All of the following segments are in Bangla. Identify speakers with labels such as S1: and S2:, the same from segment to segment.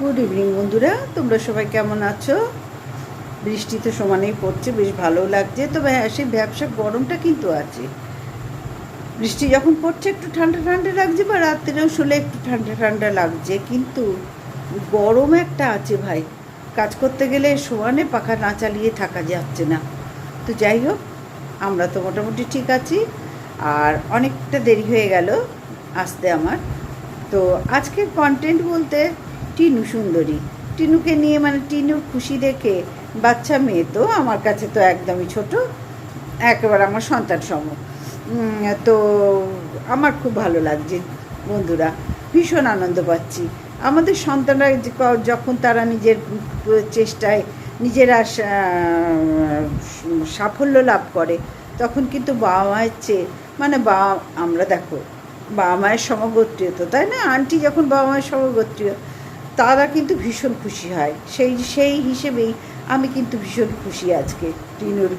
S1: গুড ইভিনিং বন্ধুরা। তোমরা সবাই কেমন আছো? বৃষ্টি তো সমানেই পড়ছে, বেশ ভালো লাগছে। তবে হ্যাঁ সেই ব্যবসা গরমটা কিন্তু আছে। বৃষ্টি যখন পড়ছে, একটু ঠান্ডা ঠান্ডা লাগছে বা রাত্রেও শুলে একটু ঠান্ডা ঠান্ডা লাগছে। কিন্তু গরম একটা আছে ভাই। কাজ করতে গেলে সমানে পাখা না চালিয়ে থাকা যাচ্ছে না। তো যাই হোক, আমরা তো মোটামুটি ঠিক আছি। আর অনেকটা দেরি হয়ে গেল আসতে আমার। তো আজকের কন্টেন্ট বলতে টিনু সুন্দরী। টিনুকে নিয়ে মানে টিনুর খুশি দেখে বাচ্চা মেয়ে তো আমার কাছে তো একদমই ছোট, একেবারে আমার সন্তান সম। তো আমার খুব ভালো লাগছে বন্ধুরা, ভীষণ আনন্দ পাচ্ছি। আমাদের সন্তানরা যখন তারা নিজের চেষ্টায় নিজেরা সাফল্য লাভ করে, তখন কিন্তু বাবা মায়ের চেয়ে মানে বাবা, আমরা দেখো, বাবা মায়ের সমগোত্রীয় তো, তাই না? আন্টি যখন বাবা মায়ের সমগোত্রীয় তারা কিন্তু ভীষণ খুশি হয়। সেই সেই হিসেবেই আমি কিন্তু ভীষণ খুশি আজকে টিনুর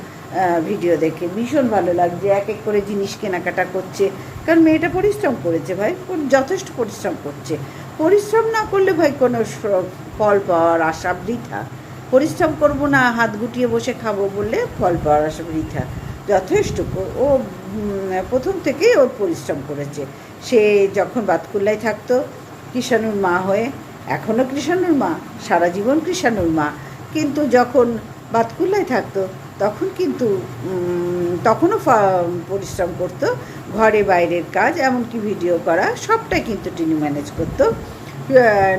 S1: ভিডিও দেখে। ভীষণ ভালো লাগছে এক এক করে জিনিস কেনাকাটা করছে। কারণ মেয়েটা পরিশ্রম করেছে ভাই যথেষ্ট পরিশ্রম করছে। পরিশ্রম না করলে ভাই কোনো ফল পাওয়ার আশা বৃথা। পরিশ্রম করব না, হাত গুটিয়ে বসে খাব বললে ফল পাওয়ার আশা বৃথা। যথেষ্ট ও প্রথম থেকেই ওর পরিশ্রম করেছে। সে যখন বাতকুল্লায় থাকতো, কৃষাণুর মা হয়ে এখনও কৃষাণুর মা, সারা জীবন কৃষাণুর মা। কিন্তু যখন বাতকুল্লায় থাকতো, তখন কিন্তু তখনও পরিশ্রম করতো। ঘরে বাইরের কাজ, এমনকি ভিডিও করা, সবটাই কিন্তু টিনি ম্যানেজ করতো।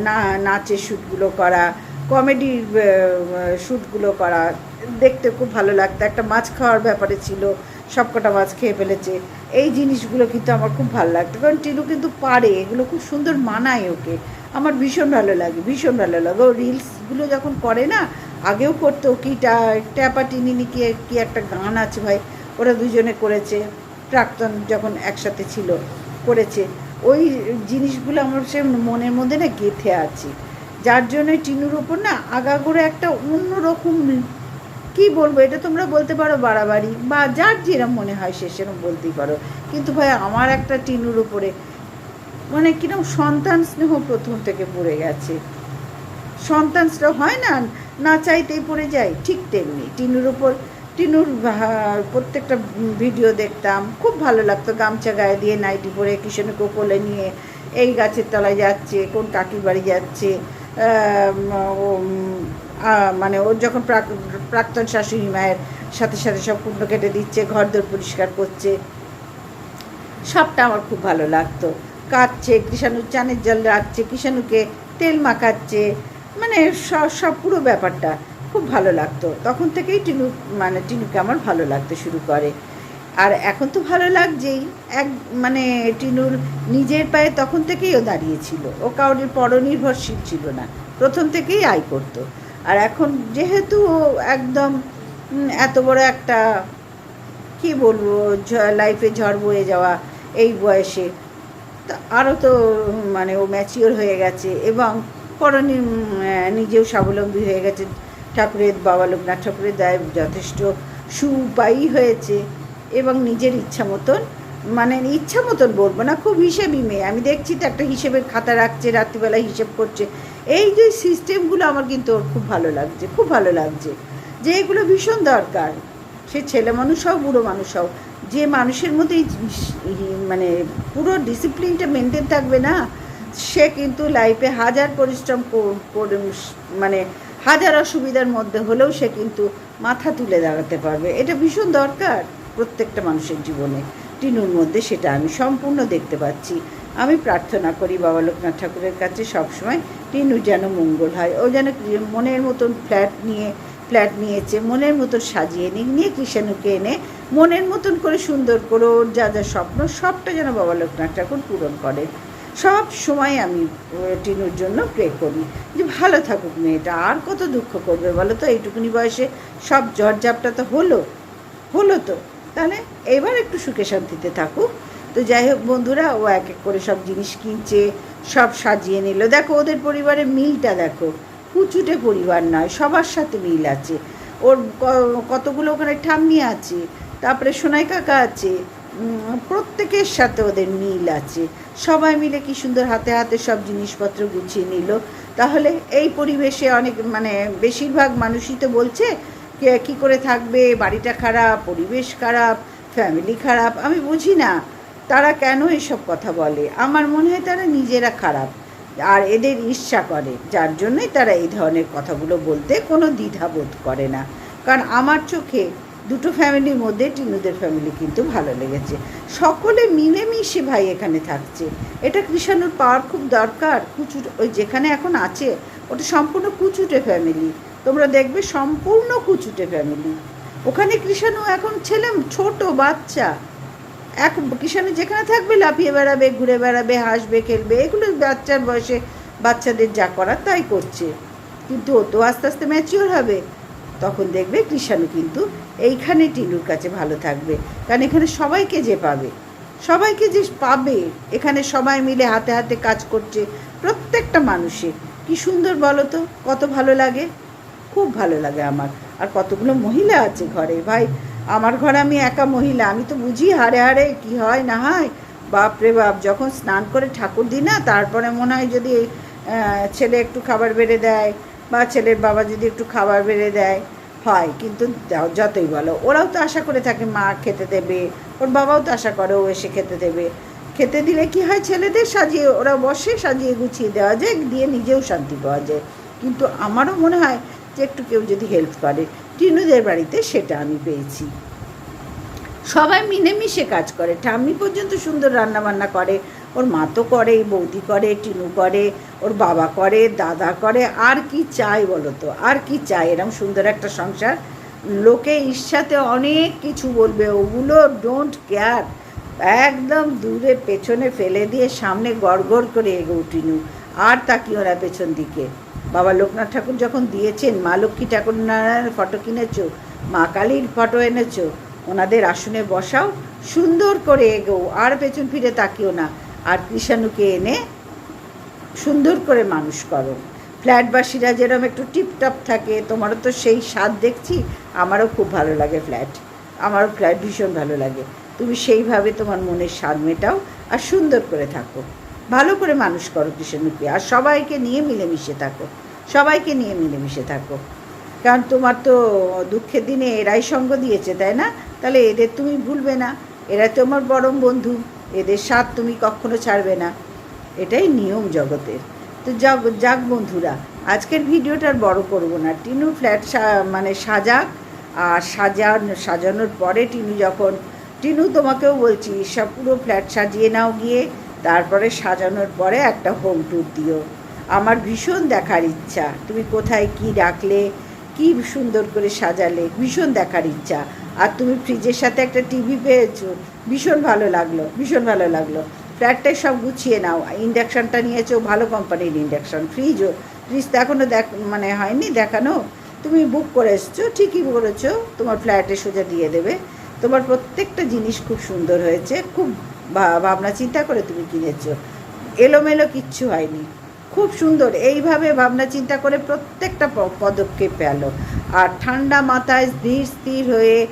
S1: না, নাচের শ্যুটগুলো করা কমেডির শ্যুটগুলো করা, দেখতে খুব ভালো লাগতো। একটা মাছ খাওয়ার ব্যাপারে ছিল, সবকটা মাছ খেয়ে ফেলেছে। এই জিনিসগুলো কিন্তু আমার খুব ভালো লাগতো। কারণ টিনু কিন্তু পারে, এগুলো খুব সুন্দর মানায় ওকে। আমার ভীষণ ভালো লাগে, ভীষণ ভালো লাগে। ও রিলসগুলো যখন করে না, আগেও করতো, কি টা- ট্যাপা টিনিনি কি কি একটা গান আছে ভাই, ওরা দুজনে করেছে, প্রাক্তন যখন একসাথে ছিল, করেছে। ওই জিনিসগুলো আমার সে মনের মধ্যে না গেঁথে আছে। যার জন্য টিনুর ওপর না আগাগোড়া একটা অন্যরকম, কি বলব, এটা তোমরা বলতে পারো বাড়াবাড়ি, বা যার যেরম মনে হয় সে সেরকম বলতেই পারো। কিন্তু ভাই, আমার একটা টিনুর উপরে মানে কীরকম সন্তান স্নেহ প্রথম থেকে পড়ে গেছে। সন্তান স্নেহ হয় না না চাইতেই পড়ে যায়, ঠিক তেমনি। টিনুর উপর, টিনুর প্রত্যেকটা ভিডিও দেখতাম, খুব ভালো লাগতো, গামছা গায়ে দিয়ে নাইটি পরে কিষণকে কোলে নিয়ে এই গাছের তলায় যাচ্ছে, কোন কাকির বাড়ি যাচ্ছে মানে ওর যখন প্রাক- প্রাক্তন শাশুড়ি মায়ের সাথে সাথে সব কুণ্ড কেটে দিচ্ছে ঘর দোর পরিষ্কার করছে, সবটা আমার খুব ভালো লাগতো। কাটছে কৃষাণুর চানের জল রাখছে, কৃষাণুকে তেল মাখাচ্ছে মানে সব সব পুরো ব্যাপারটা খুব ভালো লাগতো। তখন থেকেই টিনু মানে টিনুকে আমার ভালো লাগতে শুরু করে। আর এখন তো ভালো লাগছেই। এক মানে টিনুর নিজের পায়ে তখন থেকেই ও দাঁড়িয়েছিল। ও কাউরির পরনির্ভরশীল ছিল না। প্রথম থেকেই আয় করতো। আর এখন যেহেতু ও একদম এত বড় একটা, কি বলব লাইফে ঝড় বয়ে যাওয়া এই বয়সে আরও তো মানে ও ম্যাচিওর হয়ে গেছে এবং করণী নিজেও স্বাবলম্বী হয়ে গেছে। ঠাকুরের, বাবা লোকনাথ ঠাকুরের দায় যথেষ্ট সুউপায়ী হয়েছে এবং নিজের ইচ্ছা মতন মানে ইচ্ছা মতন বলব না, খুব হিসেবই মেয়ে। আমি দেখছি তো একটা হিসেবের খাতা রাখছে, রাত্রিবেলা হিসেব করছে। এই যে সিস্টেমগুলো আমার কিন্তু ওর খুব ভালো লাগছে, খুব ভালো লাগছে। যে এগুলো ভীষণ দরকার। সে ছেলে মানুষ হোক, বুড়ো মানুষ হোক যে মানুষের মধ্যে মানে পুরো ডিসিপ্লিনটা মেনটেন থাকবে না, সে কিন্তু লাইফে হাজার পরিশ্রম মানে হাজার অসুবিধার মধ্যে হলেও সে কিন্তু মাথা তুলে দাঁড়াতে পারবে। এটা ভীষণ দরকার প্রত্যেকটা মানুষের জীবনে। টিনুর মধ্যে সেটা আমি সম্পূর্ণ দেখতে পাচ্ছি। আমি প্রার্থনা করি বাবা লোকনাথ ঠাকুরের কাছে সবসময় টিনুর যেন মঙ্গল হয়। ও যেন মনের মতন ফ্ল্যাট নিয়ে ফ্ল্যাট নিয়েছে, মনের মতন সাজিয়ে নিয়ে নিয়ে কৃষাণুকে এনে মনের মতন করে সুন্দর করে ওর যা যা স্বপ্ন, সবটা যেন বাবা লোকনাথ ঠাকুর পূরণ করে সব সময় আমি টিনুর জন্য প্রে করি যে ভালো থাকুক মেয়েটা, আর কত দুঃখ করবে বলো তো? এইটুকুনি বয়সে সব ঝড়ঝাপটা তো হলো হলো তো। তাহলে এবার একটু সুখে শান্তিতে থাকুক। তো যাই হোক বন্ধুরা, ও এক এক করে সব জিনিস কিনছে, সব সাজিয়ে নিল। দেখো ওদের পরিবারের মিলটা দেখো। কুচুটে পরিবার নয়, সবার সাথে মিল আছে। ওর কতগুলো ওখানে ঠাম্মি আছে, তারপরে সোনাই কাকা আছে প্রত্যেকের সাথে ওদের মিল আছে। সবাই মিলে কি সুন্দর হাতে হাতে সব জিনিসপত্র গুছিয়ে নিল। তাহলে এই পরিবেশে অনেক মানে বেশিরভাগ মানুষই তো বলছে কে করে থাকবে, বাড়িটা খারাপ, পরিবেশ খারাপ ফ্যামিলি খারাপ, আমি বুঝি না। তারা কেন এসব কথা বলে? আমার মনে হয় তারা নিজেরা খারাপ। আর এদের ঈর্ষা করে, যার জন্যই তারা এই ধরনের কথাগুলো বলতে কোনো দ্বিধাবোধ করে না। কারণ আমার চোখে দুটো ফ্যামিলির মধ্যে টিনুদের ফ্যামিলি কিন্তু ভালো লেগেছে। সকলে মিলেমিশে ভাই এখানে থাকছে। এটা কৃষাণুর পাওয়ার খুব দরকার। কুচুর ওই যেখানে এখন আছে, ওটা সম্পূর্ণ কুচুটে ফ্যামিলি তোমরা দেখবে সম্পূর্ণ কুচুটে ফ্যামিলি ওখানে কৃষাণু এখন ছেলে, ছোট, বাচ্চা। এক কৃষাণু যেখানে থাকবে, লাফিয়ে বেড়াবে, ঘুরে বেড়াবে, হাসবে, খেলবে, এগুলো বাচ্চার বয়সে বাচ্চাদের যা করার তাই করছে। কিন্তু ও তো আস্তে আস্তে ম্যাচিওর হবে। তখন দেখবে কৃষাণু কিন্তু এইখানে টিনুর কাছে ভালো থাকবে। কারণ এখানে সবাইকে যে পাবে, সবাইকে যে পাবে, এখানে সবাই মিলে হাতে হাতে কাজ করছে প্রত্যেকটা মানুষের। কি সুন্দর বলো তো, কত ভালো লাগে? খুব ভালো লাগে আমার। আর কতগুলো মহিলা আছে ঘরে, ভাই। আমার ঘরে আমি একা মহিলা, আমি তো বুঝি হারে হারে কি হয় না হয়। বাপরে বাপ, যখন স্নান করে ঠাকুর দিই না, তারপরে মনে হয় যদি ছেলে একটু খাবার বেড়ে দেয় বা ছেলের বাবা যদি একটু খাবার বেড়ে দেয়, হয়। কিন্তু যতই বলো, ওরাও তো আশা করে থাকে মা খেতে দেবে, ওর বাবাও তো আশা করে ও এসে খেতে দেবে। খেতে দিলে কি হয় ছেলেদের সাজিয়ে, ওরা বসে সাজিয়ে গুছিয়ে দেওয়া যায়, দিয়ে নিজেও শান্তি পাওয়া যায়। কিন্তু আমারও মনে হয় যে একটু কেউ যদি হেল্প করে টিনুদের বাড়িতে সেটা আমি পেয়েছি। সবাই মিলেমিশে কাজ করে। ঠাম্মি পর্যন্ত সুন্দর রান্না বান্না করে। ওর মা তো করে, বৌদি করে, টিনু করে, ওর বাবা করে, দাদা করে। আর কি চাই বলো তো? আর কি চাই? এরকম সুন্দর একটা সংসার। লোকে ঈর্ষাতে অনেক কিছু বলবে। ওগুলো ডোন্ট কেয়ার একদম দূরে পেছনে ফেলে দিয়ে সামনে গড়গড় করে এগো টিনু। আর তাকিও না পেছন দিকে। বাবা লোকনাথ ঠাকুর যখন দিয়েছেন, মা লক্ষ্মী ঠাকুর নারায়ণের ফটো কিনেছো, মা কালীর ফটো এনেছো, ওনাদের আসনে বসাও, সুন্দর করে এগো আর পেছন ফিরে তাকিও না। আর কৃষাণুকে এনে সুন্দর করে মানুষ করো। ফ্ল্যাটবাসীরা যেরকম একটু টিপটপ থাকে, তোমারও তো সেই স্বাদ দেখছি, আমারও খুব ভালো লাগে ফ্ল্যাট। আমারও ফ্ল্যাট ভীষণ ভালো লাগে। তুমি সেইভাবে তোমার মনের স্বাদ মেটাও আর সুন্দর করে থাকো। ভালো করে মানুষ করো কৃষাণুকে আর সবাইকে নিয়ে মিলেমিশে থাকো। সবাইকে নিয়ে মিলেমিশে থাকো। কারণ তোমার তো দুঃখের দিনে এরাই সঙ্গ দিয়েছে, তাই না? তাহলে এদের তুমি ভুলবে না। এরা তোমার পরম বন্ধু। এদের স্বাদ তুমি কখনো ছাড়বে না। এটাই নিয়ম জগতের। তো যাক যাক বন্ধুরা, আজকের ভিডিওটা আর বড় করব না। টিনু ফ্ল্যাট মানে সাজাক। আর সাজান, সাজানোর পরে টিনু যখন, টিনু তোমাকেও বলছি, সব পুরো ফ্ল্যাট সাজিয়ে নাও গিয়ে। তারপরে সাজানোর পরে একটা হোম ট্যুর দিও। আমার ভীষণ দেখার ইচ্ছা। তুমি কোথায় কি রাখলে, কি সুন্দর করে সাজালে, ভীষণ দেখার ইচ্ছা। আর তুমি ফ্রিজের সাথে একটা টিভি পেয়েছ, ভীষণ ভালো লাগল, ভীষণ ভালো লাগল। ফ্ল্যাটটাই সব গুছিয়ে নাও। ইন্ডাকশানটা নিয়েছো, ভালো কোম্পানির ইন্ডাকশান ফ্রিজও ফ্রিজ তো এখনও দেখ মানে হয়নি দেখানো। তুমি বুক করে এসছো, ঠিকই করেছ তোমার ফ্ল্যাটে সোজা দিয়ে দেবে। তোমার প্রত্যেকটা জিনিস খুব সুন্দর হয়েছে, খুব ভাবনা চিন্তা করে তুমি কিনেছো। এলোমেলো কিচ্ছু হয়নি। খুব সুন্দর। এইভাবে ভাবনা চিন্তা করে প্রত্যেকটা পদক্ষেপ পেল। আর ঠান্ডা মাথায় স্থির স্থির হয়ে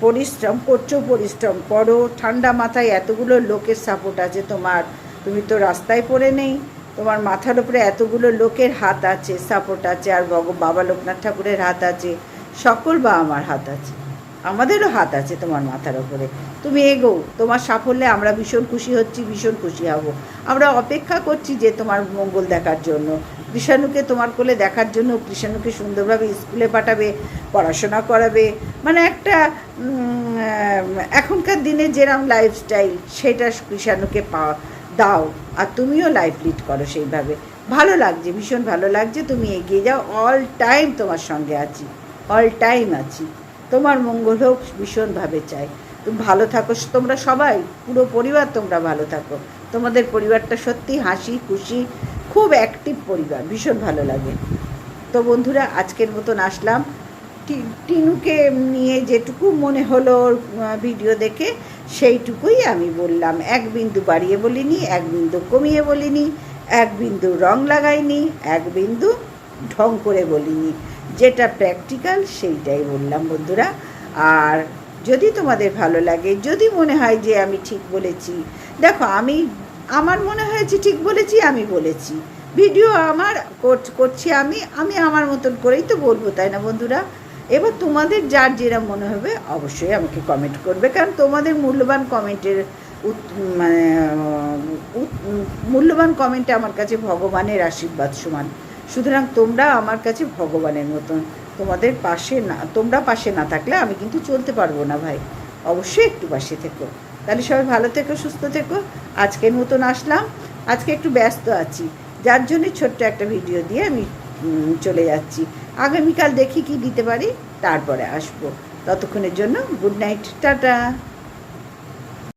S1: পরিশ্রম করছ, পরিশ্রম করো। ঠান্ডা মাথায় এতগুলো লোকের সাপোর্ট আছে তোমার। তুমি তো রাস্তায় পড়ে নেই। তোমার মাথার উপরে এতগুলো লোকের হাত আছে সাপোর্ট আছে, আর বাবা লোকনাথ ঠাকুরের হাত আছে। সকল বা আমার হাত আছে। আমাদেরও হাত আছে তোমার মাথার ওপরে। তুমি এগো, তোমার সাফল্যে আমরা ভীষণ খুশি হচ্ছি, ভীষণ খুশি হব। আমরা অপেক্ষা করছি যে তোমার মঙ্গল দেখার জন্য। কৃষাণুকে তোমার কোলে দেখার জন্য কৃষাণুকে সুন্দরভাবে স্কুলে পাঠাবে, পড়াশোনা করাবে। মানে একটা এখনকার দিনে যেরকম লাইফস্টাইল সেটা কৃষাণুকে পা, দাও। আর তুমিও লাইফ লিড করো সেইভাবে। ভালো লাগছে, ভীষণ ভালো লাগছে। তুমি এগিয়ে যাও। অল টাইম তোমার সঙ্গে আছি। অল টাইম আছি। তোমার মঙ্গল হোক ভীষণভাবে চাই। তুমি ভালো থাকো, তোমরা সবাই, পুরো পরিবার তোমরা ভালো থাকো। তোমাদের পরিবারটা সত্যি হাসি, খুশি, খুব অ্যাক্টিভ পরিবার, ভীষণ ভালো লাগে। তো বন্ধুরা, আজকের মতন আসলাম। টিনুকে নিয়ে যেটুকু মনে হলো ভিডিও দেখে, সেইটুকুই আমি বললাম। এক বিন্দু বাড়িয়ে বলিনি, এক বিন্দু কমিয়ে বলিনি, এক বিন্দু রং লাগাইনি, এক বিন্দু ঢং করে বলিনি। যেটা প্র্যাকটিক্যাল সেইটাই বললাম বন্ধুরা। আর যদি তোমাদের ভালো লাগে, যদি মনে হয় যে আমি ঠিক বলেছি, দেখো আমি, আমার মনে হয়েছে ঠিক বলেছি, আমি বলেছি। ভিডিও আমার কর- করছি আমি আমি আমার মতন করেই তো বলব, তাই না বন্ধুরা? এবার তোমাদের যার যেরম মনে হবে, অবশ্যই আমাকে কমেন্ট করবে। কারণ তোমাদের মূল্যবান কমেন্টের মানে মূল্যবান কমেন্টে আমার কাছে ভগবানের আশীর্বাদ সমান। সুতরাং তোমরা আমার কাছে ভগবানের মতন। তোমাদের পাশে না, তোমরা পাশে না থাকলে আমি কিন্তু চলতে পারব না ভাই। অবশ্যই একটু পাশে থেকো। তাহলে সবাই ভালো থেকো, সুস্থ থেকো। আজকের মতন আসলাম। আজকে একটু ব্যস্ত আছি। যার জন্য ছোট্ট একটা ভিডিও দিয়ে আমি চলে যাচ্ছি। আগামীকাল দেখি কি দিতে পারি, তারপরে আসব। ততক্ষণের জন্য গুড নাইট টাটা।